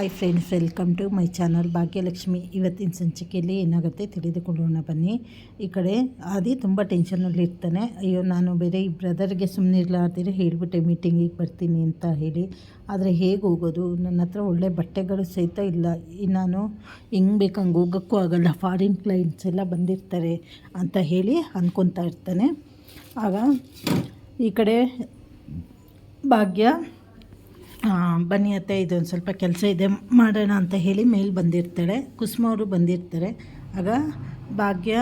Hi friends welcome to my channel Bhagyalakshmi ಇವತ್ತಿನ ಸಂಚಿಕೆಯಲ್ಲಿ ಏನಾಗುತ್ತೆ ತಿಳಿದುಕೊಳ್ಳೋಣ ಬನ್ನಿ. ಈ ಕಡೆ ಆದಿ ತುಂಬ ಟೆನ್ಷನಲ್ಲಿ ಇರ್ತಾನೆ. ಅಯ್ಯೋ, ನಾನು ಬೇರೆ ಈ ಬ್ರದರ್ಗೆ ಸುಮ್ಮನೆ ಇರಲಾರ್ದಿರ ಹೇಳಿಬಿಟ್ಟೆ ಮೀಟಿಂಗಿಗೆ ಬರ್ತೀನಿ ಅಂತ ಹೇಳಿ. ಆದರೆ ಹೇಗೆ ಹೋಗೋದು? ನನ್ನ ಹತ್ರ ಒಳ್ಳೆ ಬಟ್ಟೆಗಳು ಸಹಿತ ಇಲ್ಲ. ನಾನು ಹೆಂಗೆ ಬೇಕಂಗೆ ಹೋಗೋಕ್ಕೂ ಆಗಲ್ಲ. ಫಾರಿನ್ ಕ್ಲೈಂಟ್ಸ್ ಎಲ್ಲ ಬಂದಿರ್ತಾರೆ ಅಂತ ಹೇಳಿ ಅಂದ್ಕೊತಾ ಇರ್ತಾನೆ. ಆಗ ಈ ಕಡೆ ಭಾಗ್ಯ ಬನ್ನಿ ಅತ್ತೆ, ಇದೊಂದು ಸ್ವಲ್ಪ ಕೆಲಸ ಇದೆ. ಮಾಡೋಣ ಅಂತ ಹೇಳಿ ಮೇಲೆ ಬಂದಿರ್ತಾಳೆ ಕುಸುಮ ಅವರು ಬಂದಿರ್ತಾರೆ. ಆಗ ಭಾಗ್ಯ,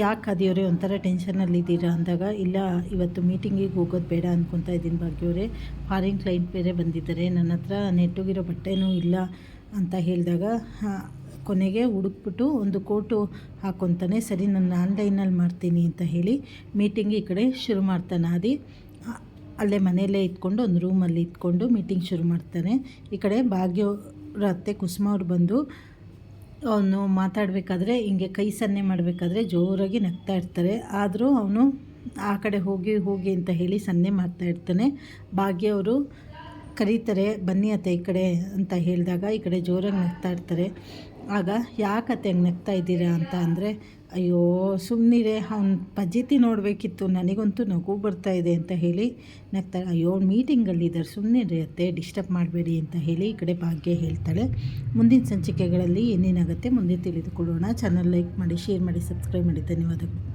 ಯಾಕೆ ಅದಿಯವ್ರೆ ಒಂಥರ ಟೆನ್ಷನಲ್ಲಿದ್ದೀರಾ ಅಂದಾಗ, ಇಲ್ಲ, ಇವತ್ತು ಮೀಟಿಂಗಿಗೆ ಹೋಗೋದು ಬೇಡ ಅಂದ್ಕೊತಾ ಇದ್ದೀನಿ ಭಾಗ್ಯವರೇ. ಫಾರಿನ್ ಕ್ಲೈಂಟ್ ಬೇರೆ ಬಂದಿದ್ದಾರೆ. ನನ್ನ ಹತ್ರ ನೆಟ್ಟೋಗಿರೋ ಬಟ್ಟೆನೂ ಇಲ್ಲ ಅಂತ ಹೇಳಿದಾಗ ಕೊನೆಗೆ ಹುಡುಕ್ಬಿಟ್ಟು ಒಂದು ಕೋಟು ಹಾಕ್ಕೊತಾನೆ ಸರಿ, ನಾನು ಆನ್ಲೈನಲ್ಲಿ ಮಾಡ್ತೀನಿ ಅಂತ ಹೇಳಿ ಮೀಟಿಂಗ್ ಈ ಕಡೆ ಶುರು ಮಾಡ್ತಾನೆ ಆದಿ. ಅಲ್ಲೇ ಮನೆಯಲ್ಲೇ ಇದ್ಕೊಂಡು, ಒಂದು ರೂಮಲ್ಲಿ ಇದ್ಕೊಂಡು ಮೀಟಿಂಗ್ ಶುರು ಮಾಡ್ತಾನೆ ಈ ಕಡೆ ಭಾಗ್ಯವ್ರ ಅತ್ತೆ ಕುಸುಮ ಅವ್ರು ಬಂದು ಅವನು ಮಾತಾಡಬೇಕಾದ್ರೆ, ಹಿಂಗೆ ಕೈ ಸನ್ನೆ ಮಾಡಬೇಕಾದ್ರೆ ಜೋರಾಗಿ ನಗ್ತಾ ಇರ್ತಾರೆ. ಆದರೂ ಅವನು ಆ ಕಡೆ ಹೋಗಿ ಹೋಗಿ ಅಂತ ಹೇಳಿ ಸನ್ನೆ ಮಾಡ್ತಾ ಇರ್ತಾನೆ. ಭಾಗ್ಯವರು ಕರೀತಾರೆ, ಬನ್ನಿ ಅತ್ತೆ ಈ ಕಡೆ ಅಂತ ಹೇಳಿದಾಗ ಈ ಕಡೆ ಜೋರಾಗಿ ನಗ್ತಾ ಇರ್ತಾರೆ. ಆಗ, ಯಾಕತ್ತೆ ಹಂಗೆ ನಗ್ತಾ ಇದ್ದೀರಾ ಅಂತ ಅಂದರೆ ಅಯ್ಯೋ ಸುಮ್ಮನಿರೆ ಅವ್ನ ಪದ್ಧತಿ ನೋಡಬೇಕಿತ್ತು. ನನಗಂತೂ ನಗು ಬರ್ತಾ ಇದೆ ಅಂತ ಹೇಳಿ ನಗ್ತಾಳೆ ಅಯ್ಯೋ ಮೀಟಿಂಗಲ್ಲಿದ್ದಾರೆ ಸುಮ್ಮನೆ ಅತ್ತೆ ಡಿಸ್ಟರ್ಬ್ ಮಾಡಬೇಡಿ ಅಂತ ಹೇಳಿ ಈ ಕಡೆ ಭಾಗ್ಯ ಹೇಳ್ತಾಳೆ. ಮುಂದಿನ ಸಂಚಿಕೆಗಳಲ್ಲಿ ಏನೇನಾಗುತ್ತೆ ಮುಂದೆ ತಿಳಿದುಕೊಳ್ಳೋಣ. ಚಾನಲ್ ಲೈಕ್ ಮಾಡಿ ಶೇರ್ ಮಾಡಿ ಸಬ್ಸ್ಕ್ರೈಬ್ ಮಾಡಿ. ಧನ್ಯವಾದಗಳು.